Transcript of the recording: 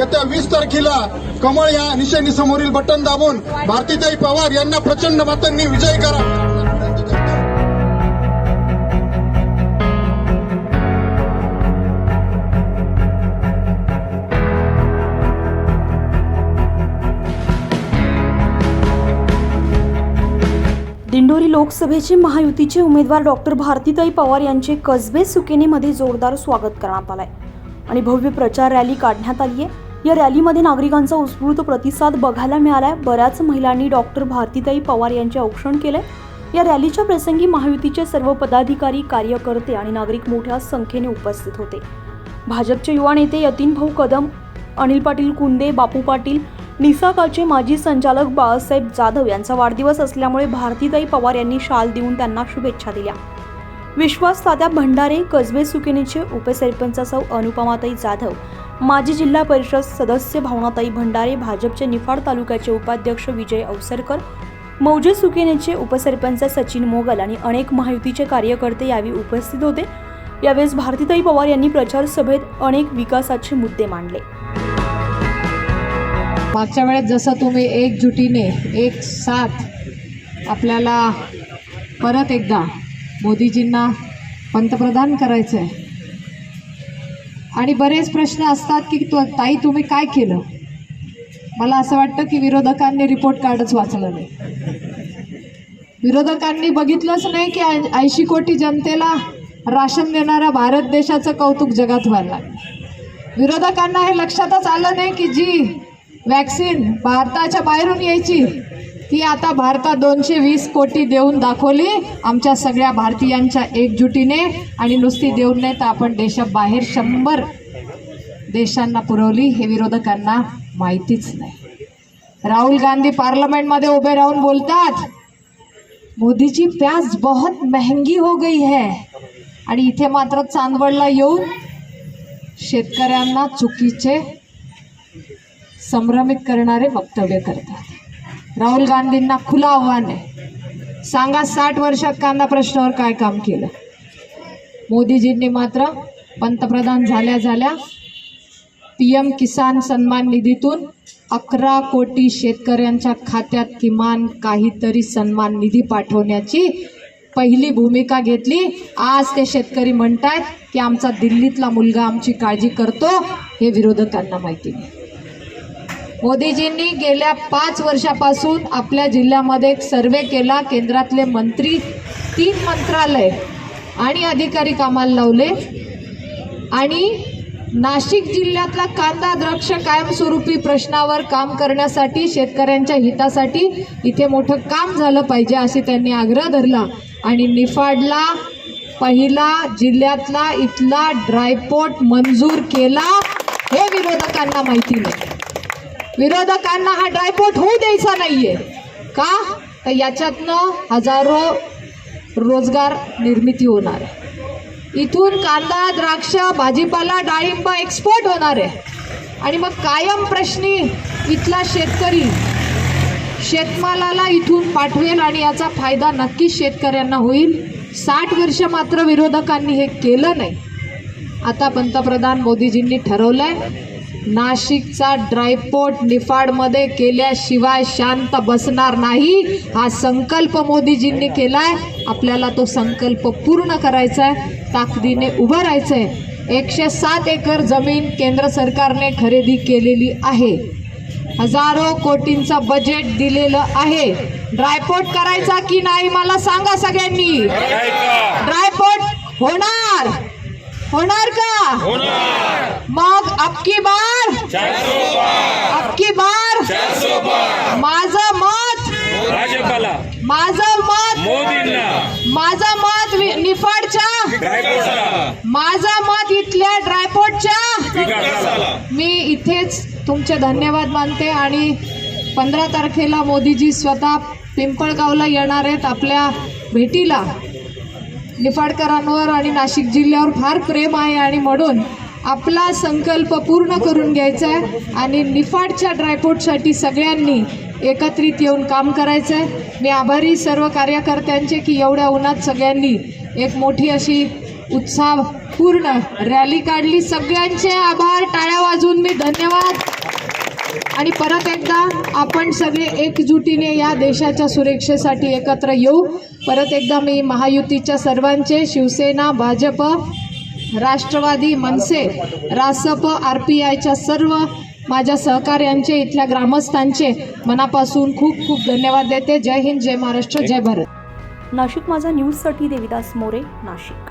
येत्या वीस तारखेला कमळ या निशाणी समोरील बटन दाबून भारतीताई पवार यांना प्रचंड मतांनी विजय करा. दिंडोरी लोकसभेचे महायुतीचे उमेदवार डॉक्टर भारतीताई पवार यांचे कसबे सुकेनेमध्ये जोरदार स्वागत करण्यात आलंय. आणि भव्य प्रचार रॅली काढण्यात आली आहे या रॅलीमध्ये नागरिकांचा उत्स्फूर्त प्रतिसाद बघायला मिळालाय. बऱ्याच महिलांनी डॉक्टर भारतीताई पवार यांचे औक्षण केलंय. या रॅलीच्या प्रसंगी महायुतीचे सर्व पदाधिकारी कार्यकर्ते आणि नागरिक मोठ्या संख्येने उपस्थित होते. भाजपचे युवा नेते यतीन भाऊ कदम अनिल पाटील कुंदे बापू पाटील निसाकाचे माजी संचालक बाळासाहेब जाधव यांचा वाढदिवस असल्यामुळे भारतीताई पवार यांनी शाल देऊन त्यांना शुभेच्छा दिल्या. विश्वास तात्या भंडारे कसबे सुकेनेचे उपसरपंच सौ अनुपमाताई जाधव माजी जिल्हा परिषद सदस्य भावनाताई भंडारे भाजपचे निफाड तालुक्याचे उपाध्यक्ष विजय अवसरकर मौजे सुकेनेचे उपसरपंच सचिन मोगल आणि अनेक महायुतीचे कार्यकर्ते यावेळी उपस्थित होते. यावेळेस भारतीताई पवार यांनी प्रचार सभेत अनेक विकासाचे मुद्दे मांडले. मागच्या वेळेस जसं तुम्ही एकजुटीने एक साथ आपल्याला परत एकदा मोदीजींना पंतप्रधान करायचं आहे आणि बरेच प्रश्न असतात की तु ताई तुम्ही काय केलं? मला असं वाटतं की विरोधकांनी रिपोर्ट कार्डच वाचलं नाही. विरोधकांनी बघितलंच नाही की ऐंशी कोटी जनतेला राशन देणाऱ्या भारत देशाचं कौतुक जगात व्हायला विरोधकांना हे लक्षातच आलं नाही की जी वॅक्सिन भारताच्या बाहेरून यायची ती आता भारतात दोनशे वीस कोटी देऊन दाखवली आमच्या सगळ्या भारतीयांच्या एकजुटीने. आणि नुसती देऊन नाही तर आपण देशाबाहेर शंभर देशांना पुरवली हे विरोधकांना माहितीच नाही. राहुल गांधी पार्लमेंटमध्ये उभे राहून बोलतात मोदीची प्याज बहुत महंगी हो गई है. आणि इथे मात्र चांदवडला येऊन शेतकऱ्यांना चुकीचे संभ्रमित करणारे वक्तव्य करतात. राहुल गांधींना खुलं आव्हान आहे. सांगा साठ वर्षात कांदा प्रश्नावर काय काम केलं? मोदीजींनी मात्र पंतप्रधान झाल्या झाल्या पी एम किसान सन्मान निधीतून अकरा कोटी शेतकऱ्यांच्या खात्यात किमान काहीतरी सन्मान निधी पाठवण्याची पहिली भूमिका घेतली. आज ते शेतकरी म्हणतायत की आमचा दिल्लीतला मुलगा आमची काळजी करतो हे विरोधकांना माहिती नाही. मोदीजींनी गेल्या पाच वर्षापासून आपल्या जिल्ह्यामध्ये एक सर्वे केला केंद्रातले मंत्री तीन मंत्रालय आणि अधिकारी कामाला लावले. आणि नाशिक जिल्ह्यातला कांदा द्राक्ष कायमस्वरूपी प्रश्नावर काम करण्यासाठी शेतकऱ्यांच्या हितासाठी इथे मोठं काम झालं पाहिजे असे त्यांनी आग्रह धरला. आणि निफाडला पहिला जिल्ह्यातला इथला ड्रायपोर्ट मंजूर केला हे विरोधकांना माहिती नाही. विरोधकांना हा ड्रायपोर्ट होऊ द्यायचा नाहीये. का? तर याच्यातनं हजारो रोजगार निर्मिती होणार आहे. इथून कांदा द्राक्ष भाजीपाला डाळिंब एक्सपोर्ट होणार आहे. आणि मग कायम प्रश्नी इथला शेतकरी शेतमालाला इथून पाठवेल आणि याचा फायदा नक्कीच शेतकऱ्यांना होईल. साठ वर्ष मात्र विरोधकांनी हे केलं नाही. आता पंतप्रधान मोदीजींनी ठरवलं आहे नाशिकचा ड्रायपोर्ट निफाडमध्ये केल्याशिवाय शांत बसणार नाही. हा संकल्प मोदीजींनी केलाय. आपल्याला तो संकल्प पूर्ण करायचा आहे. ताकदीने उभं राहायचं आहे एकशे सात एकर जमीन केंद्र सरकारने खरेदी केलेली आहे. हजारो कोटींचं बजेट दिलेलं आहे. ड्रायपोर्ट करायचा की नाही मला सांगा सगळ्यांनी. ड्रायपोर्ट होणार. होणार का? मग अबकी बार। अबकी बार। माझं मत। भाजपाला। माझं मत। मोदींना। माझं मत निफाडच्या। माझं मत इथल्या ड्रायपोर्टच्या मी इथेच तुमचे धन्यवाद मानते आणि पंधरा तारखेला मोदीजी स्वतः पिंपळगावला येणार आहेत आपल्या भेटीला. निफाडकरांवर आणि नाशिक जिल्ह्यावर फार प्रेम आहे आणि म्हणून आपला संकल्प पूर्ण करून घ्यायचा आहे आणि निफाडच्या ड्रायपोर्टसाठी सगळ्यांनी एकत्रित येऊन काम करायचं आहे. मी आभारी सर्व कार्यकर्त्यांचे की एवढ्या उन्हात सगळ्यांनी एक मोठी अशी उत्साहपूर्ण रॅली काढली. सगळ्यांचे आभार. टाळ्या वाजवून मी धन्यवाद. आणि परत एकदा आपण सगळे एकजुटीने या देशाच्या सुरक्षेसाठी एकत्र येऊ. परत एकदा मी महायुतीच्या सर्वांचे शिवसेना भाजप राष्ट्रवादी मनसे रासप आर पी आयच्या सर्व माझ्या सहकार्यांचे इथल्या ग्रामस्थांचे मनापासून खूप खूप धन्यवाद देते. जय हिंद जय महाराष्ट्र जय भारत. नाशिक माझा न्यूजसाठी देविदास मोरे नाशिक.